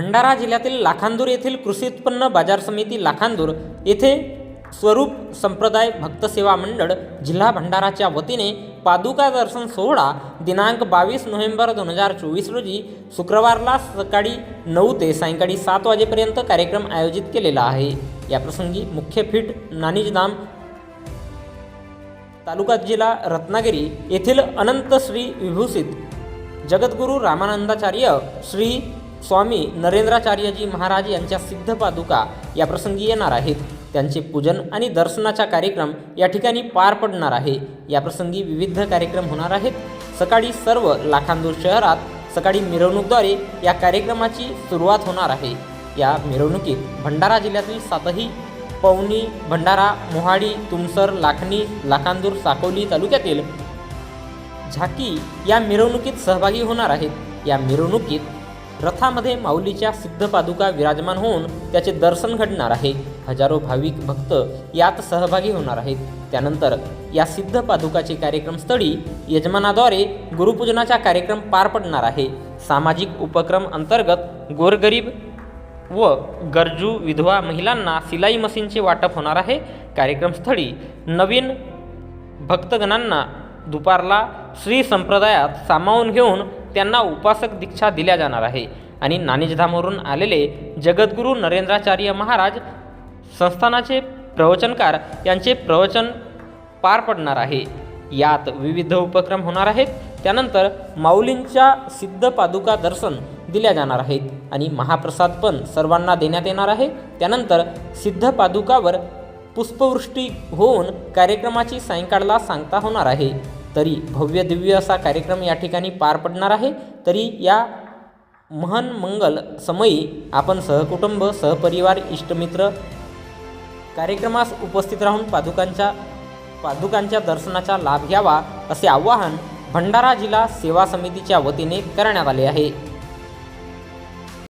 भंडारा जिल्ह्यातील लाखांदूर येथील कृषी उत्पन्न बाजार समिती लाखांदूर येथे स्वरूप संप्रदाय भक्त सेवा मंडळ जिल्हा भंडाराच्या वतीने पादुका दर्शन सोहळा दिनांक बावीस नोव्हेंबर दोन हजार चोवीस रोजी शुक्रवारला सकाळी नऊ ते सायंकाळी सात वाजेपर्यंत कार्यक्रम आयोजित केलेला आहे. याप्रसंगी मुख्य फीट नानिजधाम तालुका जिल्हा रत्नागिरी येथील अनंत श्री विभूषित जगद्गुरू रामानंदाचार्य श्री स्वामी नरेंद्राचार्यजी महाराज यांच्या सिद्ध पादुका या प्रसंगी येणार आहेत. त्यांचे पूजन आणि दर्शनाचा कार्यक्रम या ठिकाणी पार पडणार आहे. या प्रसंगी विविध कार्यक्रम होणार आहेत. सकाळी सर्व लाखांदूर शहरात सकाळी मिरवणूकद्वारे या कार्यक्रमाची सुरुवात होणार आहे. या मिरवणुकीत भंडारा जिल्ह्यातील सातही पवनी भंडारा मोहाडी तुमसर लाखणी लाखांदूर साकोली तालुक्यातील झाकी या मिरवणुकीत सहभागी होणार आहेत. या मिरवणुकीत रथामध्ये माऊलीच्या सिद्ध पादुका विराजमान होऊन त्याचे दर्शन घडणार आहे. हजारो भाविक भक्त यात सहभागी होणार आहेत. त्यानंतर या सिद्ध पादुकाचे कार्यक्रमस्थळी यजमानाद्वारे गुरुपूजनाचा कार्यक्रम पार पडणार आहे. सामाजिक उपक्रम अंतर्गत गोरगरीब व गरजू विधवा महिलांना सिलाई मशीनचे वाटप होणार आहे. कार्यक्रमस्थळी नवीन भक्तगणांना दुपारला श्री संप्रदायात सामावून घेऊन त्यांना उपासक दीक्षा दिल्या जाणार आहे. आणि नाणेजधामवरून आलेले जगद्गुरू नरेंद्राचार्य महाराज संस्थानाचे प्रवचनकार यांचे प्रवचन पार पडणार आहे. यात विविध उपक्रम होणार आहेत. त्यानंतर माऊलींच्या सिद्ध पादुका दर्शन दिल्या जाणार आहेत. आणि महाप्रसाद पण सर्वांना देण्यात येणार आहे. त्यानंतर सिद्ध पादुकावर पुष्पवृष्टी होऊन कार्यक्रमाची सायंकाळला सांगता होणार आहे. तरी भव्य दिव्य असा कार्यक्रम या ठिकाणी पार पडणार आहे. तरी या महन मंगल समयी आपण सहकुटुंब सहपरिवार इष्टमित्र कार्यक्रमास उपस्थित राहून पादुकांच्या पादुकांच्या दर्शनाचा लाभ घ्यावा असे आवाहन भंडारा जिल्हा सेवा समितीच्या वतीने करण्यात आले आहे.